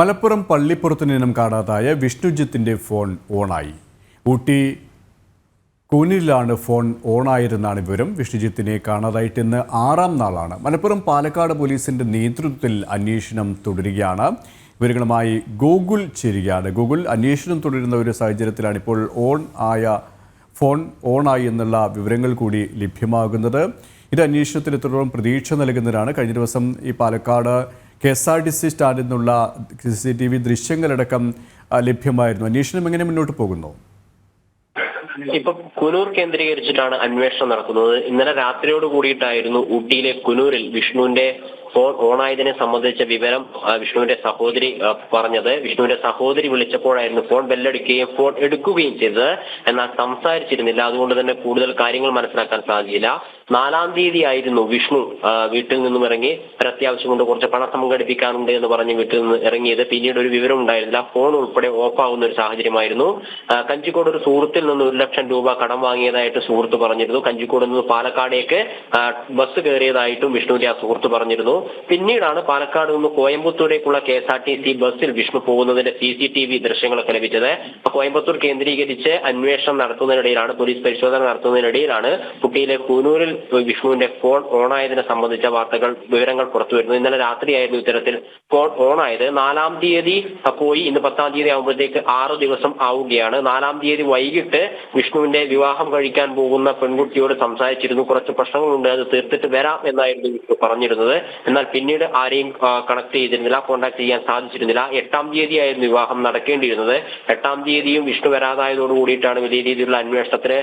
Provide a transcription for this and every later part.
മലപ്പുറം പള്ളിപ്പുറത്തു നിന്നും കാണാതായ വിഷ്ണുജിത്തിന്റെ ഫോൺ ഓണായി. ഊട്ടി കൂനിലാണ് ഫോൺ ഓണായിരുന്നാണ് വിവരം. വിഷ്ണുജിത്തിനെ കാണാതായിട്ട് ഇന്ന് ആറാം നാളാണ്. മലപ്പുറം പാലക്കാട് പോലീസിന്റെ നേതൃത്വത്തിൽ അന്വേഷണം തുടരുകയാണ്. വിവരങ്ങളുമായി ഗൂഗിൾ ചേരുകയാണ്. ഗൂഗിൾ അന്വേഷണം തുടരുന്ന ഒരു സാഹചര്യത്തിലാണ് ഇപ്പോൾ ഓൺ ആയ ഫോൺ ഓണായി എന്നുള്ള വിവരങ്ങൾ കൂടി ലഭ്യമാകുന്നത്. ഇത് അന്വേഷണത്തിന് എത്രത്തോളം പ്രതീക്ഷ നൽകുന്നതിനാണ് കഴിഞ്ഞ ദിവസം ഈ Palakkad K S R T C സ്റ്റാൻഡിൽ നിന്നുള്ള സി സി ടി വി ദൃശ്യങ്ങളടക്കം ലഭ്യമായിരുന്നു. അന്വേഷണം എങ്ങനെ മുന്നോട്ട് പോകുന്നു? ഇപ്പൊ കുനൂർ കേന്ദ്രീകരിച്ചിട്ടാണ് അന്വേഷണം നടക്കുന്നത്. ഇന്നലെ രാത്രിയോട് കൂടിയിട്ടായിരുന്നു ഊട്ടിയിലെ കുനൂരിൽ വിഷ്ണുവിന്റെ ഫോൺ ഓണായതിനെ സംബന്ധിച്ച വിവരം വിഷ്ണുവിന്റെ സഹോദരി പറഞ്ഞത്. വിഷ്ണുവിന്റെ സഹോദരി വിളിച്ചപ്പോഴായിരുന്നു ഫോൺ ബെല്ലടിക്കുകയും ഫോൺ എടുക്കുകയും ചെയ്തത്. എന്നാൽ സംസാരിച്ചിരുന്നില്ല. അതുകൊണ്ട് തന്നെ കൂടുതൽ കാര്യങ്ങൾ മനസ്സിലാക്കാൻ സാധിച്ചില്ല. നാലാം തീയതി ആയിരുന്നു വിഷ്ണു വീട്ടിൽ നിന്നും ഇറങ്ങി ഒരത്യാവശ്യം കൊണ്ട് കുറച്ച് പണം സംഘടിപ്പിക്കാനുണ്ട് എന്ന് പറഞ്ഞ് വീട്ടിൽ നിന്ന് ഇറങ്ങിയത്. പിന്നീട് ഒരു വിവരം ഉണ്ടായിരുന്നില്ല. ഫോൺ ഉൾപ്പെടെ ഓഫ് ആവുന്ന ഒരു സാഹചര്യമായിരുന്നു. കഞ്ചിക്കോട് ഒരു സുഹൃത്തിൽ നിന്ന് ഒരു ലക്ഷം രൂപ കടം വാങ്ങിയതായിട്ട് സുഹൃത്ത് പറഞ്ഞിരുന്നു. കഞ്ചിക്കോട് നിന്ന് പാലക്കാടേക്ക് ബസ് കയറിയതായിട്ടും വിഷ്ണുവിന്റെ ആ സുഹൃത്ത് പറഞ്ഞിരുന്നു. പിന്നീടാണ് പാലക്കാട് നിന്ന് കോയമ്പത്തൂരേക്കുള്ള K S R T C ബസ്സിൽ വിഷ്ണു പോകുന്നതിന്റെ സി സി ടി വി ദൃശ്യങ്ങളൊക്കെ ലഭിച്ചത്. കോയമ്പത്തൂർ കേന്ദ്രീകരിച്ച് അന്വേഷണം നടത്തുന്നതിനിടയിലാണ് പോലീസ് പരിശോധന നടത്തുന്നതിനിടയിലാണ് കുട്ടിയിലെ കൂനൂരിൽ വിഷ്ണുവിന്റെ ഫോൺ ഓൺ ആയതിനെ സംബന്ധിച്ച വാർത്തകൾ വിവരങ്ങൾ പുറത്തു വരുന്നു ഇന്നലെ രാത്രിയായിരുന്നു ഇത്തരത്തിൽ ഫോൺ ഓൺ ഓണായത്. നാലാം തീയതി പോയി ഇന്ന് പത്താം തീയതി ആകുമ്പോഴത്തേക്ക് ആറു ദിവസം ആവുകയാണ്. നാലാം തീയതി വൈകിട്ട് വിഷ്ണുവിന്റെ വിവാഹം കഴിക്കാൻ പോകുന്ന പെൺകുട്ടിയോട് സംസാരിച്ചിരുന്നു. കുറച്ച് പ്രശ്നങ്ങളുണ്ട് അത് തീർത്തിട്ട് വരാം എന്നായിരുന്നു വിഷ്ണു പറഞ്ഞിരുന്നത്. എന്നാൽ പിന്നീട് ആരെയും കണക്ട് ചെയ്തിരുന്നില്ല കോൺടാക്ട് ചെയ്യാൻ സാധിച്ചിരുന്നില്ല. എട്ടാം തീയതി ആയിരുന്നു വിവാഹം നടക്കേണ്ടിയിരുന്നത്. എട്ടാം തീയതിയും വിഷ്ണു വരാതായതോടു കൂടിയിട്ടാണ് വലിയ രീതിയിലുള്ള അന്വേഷണത്തിന്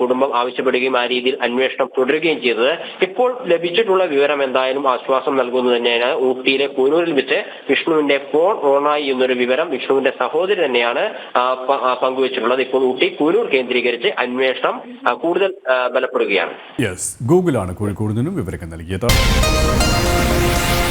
കുടുംബം ആവശ്യപ്പെടുകയും ആ രീതിയിൽ അന്വേഷണം തുടരുകയും ചെയ്തത്. ഇപ്പോൾ ലഭിച്ചിട്ടുള്ള വിവരം എന്തായാലും ആശ്വാസം നൽകുന്നത് തന്നെയാണ്. ഊട്ടിയിലെ കൂനൂരിൽ വെച്ച് വിഷ്ണുവിന്റെ ഫോൺ ഓണായി എന്നൊരു വിവരം വിഷ്ണുവിന്റെ സഹോദരി തന്നെയാണ് പങ്കുവച്ചിട്ടുള്ളത്. ഇപ്പോൾ ഊട്ടി കൂനൂർ കേന്ദ്രീകരിച്ച് അന്വേഷണം കൂടുതൽ ബലപ്പെടുകയാണ്. യെസ് ഗൂഗിളാണ് കോഴിക്കോട് നിന്നും വിവരങ്ങൾ നൽകിയത്. Thank you.